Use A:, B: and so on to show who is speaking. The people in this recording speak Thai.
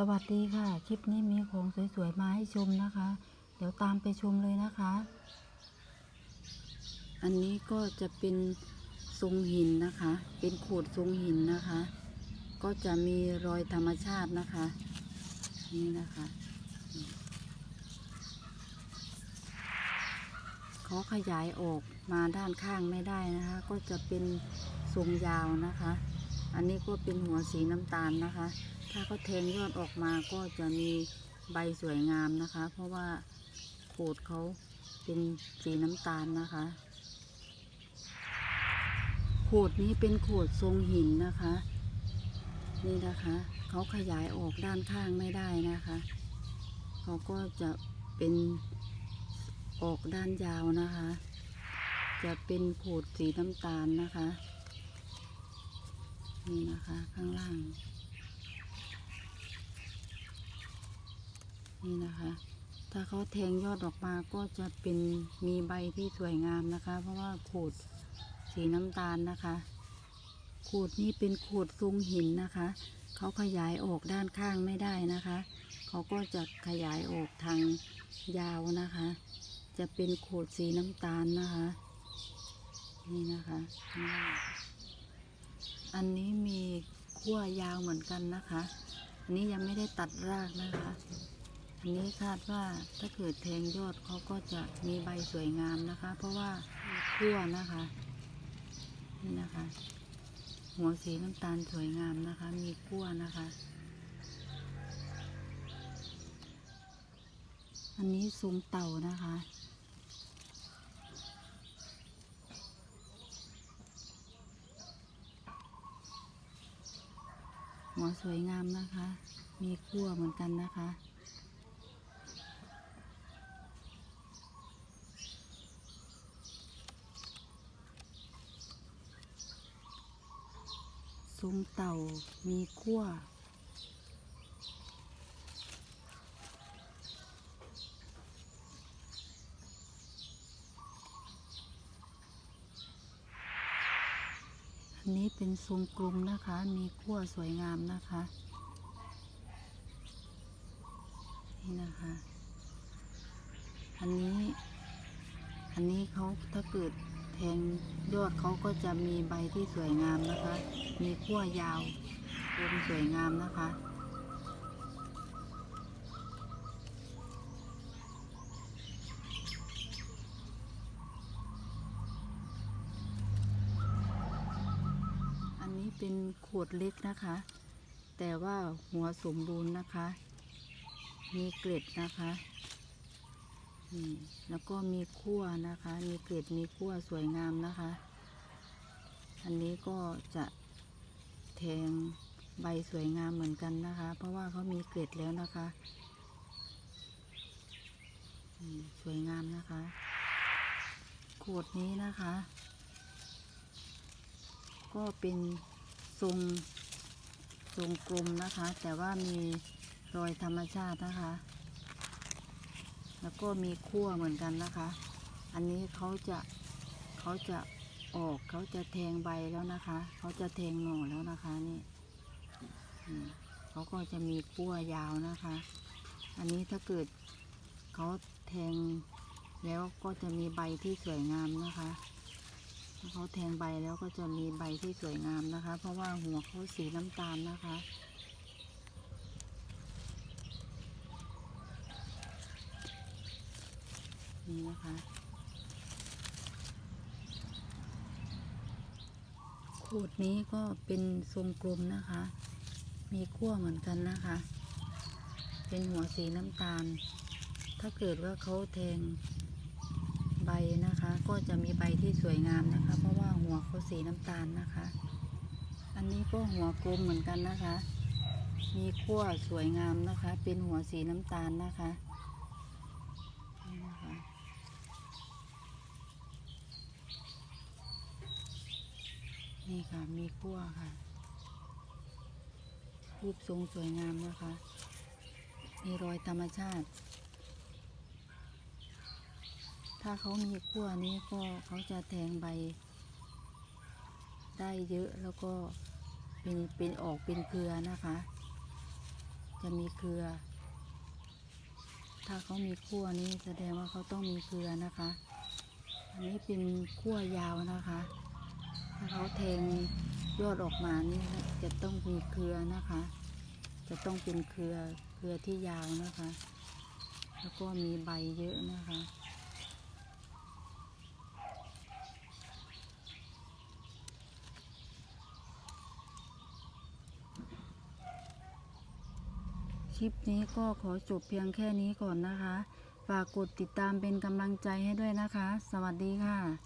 A: สวัสดีค่ะ คลิปนี้มีของสวยๆ มาให้ชมนะคะ เดี๋ยวตามไปชมเลยนะคะ อันนี้ก็จะเป็นทรงหินนะคะ เป็นโขดทรงหินนะคะ ก็จะมีรอยธรรมชาตินะคะ นี่นะคะ เขาขยายออกมาด้านข้างไม่ได้นะคะ ก็จะเป็นทรงยาวนะคะ อันนี้ก็เป็นหัวสีน้ำตาลนะคะ ถ้าเขาแทงยอดออกมาก็จะมีใบสวยงามนะคะ เพราะว่าโขดเขาเป็นสีน้ำตาลนะคะโขดนี้เป็นโขดทรงหินนะคะ นี่นะคะเขาขยายออกด้านข้างไม่ได้นะคะเขาก็จะเป็นออกด้านยาวนะคะ จะเป็นโขดสีน้ำตาลนะคะ นี่นะคะข้างล่าง นี่นะคะ ถ้าเขาแทงยอดออกมาก็จะเป็นมีใบที่สวยงามนะคะ เพราะว่าขูดสีน้ำตาลนะคะ ขูดนี้เป็นขูดทรงหินนะคะ เขาขยายออกด้านข้างไม่ได้นะคะ เขาก็จะขยายออกทางยาวนะคะ จะเป็นขูดสีน้ำตาลนะคะ นี่นะคะ อันนี้มีขั้วยาวเหมือนกันนะคะ อันนี้ยังไม่ได้ตัดรากนะคะ นี้คาดว่าถ้าเกิดแทงยอดเขาก็จะมีใบสวยงามนะคะ เพราะว่าขั้วนะคะ นี่นะคะ หัวสีน้ำตาลสวยงามนะคะ มีขั้วนะคะ อันนี้ทรงเต่านะคะหัวสวยงามนะคะ มีขั้วเหมือนกันนะคะ ทรงเต่ามีขั้วอันนี้เป็นทรงกลมนะคะ มีขั้วสวยงามนะคะ นี่นะคะ อันนี้ อันนี้เขาถ้าเกิด แทงยอดเขาก็จะมีใบที่สวยงามนะคะ มีขั้วยาวกลมสวยงามนะคะ อันนี้เป็นขวดเล็กนะคะ แต่ว่าหัวสมบูรณ์นะคะ มีเกล็ดนะคะ นี่แล้วก็มีขั้วนะคะ มีเกล็ดมีขั้วสวยงามนะคะ อันนี้ก็จะแทงใบสวยงามเหมือนกันนะคะ เพราะว่าเขามีเกล็ดแล้วนะคะสวยงามนะคะขวดนี้นะคะ ก็เป็นทรงทรงกลมนะคะ แต่ว่ามีรอยธรรมชาตินะคะ แล้วก็มีขั้วเหมือนกันนะคะ อันนี้เขาจะเขาจะออกเขาจะแทงใบแล้วนะคะ เขาจะแทงหน่อแล้วนะคะนี่เขาก็จะมีขั้วยาวนะคะ อันนี้ถ้าเกิดเขาแทงแล้วก็จะมีใบที่สวยงามนะคะเขาแทงใบแล้วก็จะมีใบที่สวยงามนะคะ เพราะว่าหัวเขาสีน้ำตาลนะคะ นี่นะคะ ขูดนี้ก็เป็นทรงกลมนะคะ มีขั้วเหมือนกันนะคะ เป็นหัวสีน้ำตาล ถ้าเกิดว่าเขาแทงใบนะคะ ก็จะมีใบที่สวยงามนะคะ เพราะว่าหัวเขาสีน้ำตาลนะคะ อันนี้ก็หัวกลมเหมือนกันนะคะ มีขั้วสวยงามนะคะ เป็นหัวสีน้ำตาลนะคะนี่นะคะ นี่ ค่ะ มีขั้วค่ะ รูปทรงสวยงามนะคะ มีรอยธรรมชาติ ถ้าเขามีขั้วนี้ก็เขาจะแทงใบ ได้เยอะแล้วก็เป็นเป็นออกเป็นเครือนะคะ จะมีเครือ ถ้าเขามีขั้วนี้แสดงว่าเขาต้องมีเครือนะคะ อันนี้เป็นขั้วยาวนะคะ เขาแทงยอดออกมานี่จะต้องมีเครือนะคะ จะต้องเป็นเครือเครือที่ยาวนะคะ แล้วก็มีใบเยอะนะคะคลิปนี้ก็ขอจบเพียงแค่นี้ก่อนนะคะ ฝากกดติดตามเป็นกำลังใจให้ด้วยนะคะ สวัสดีค่ะ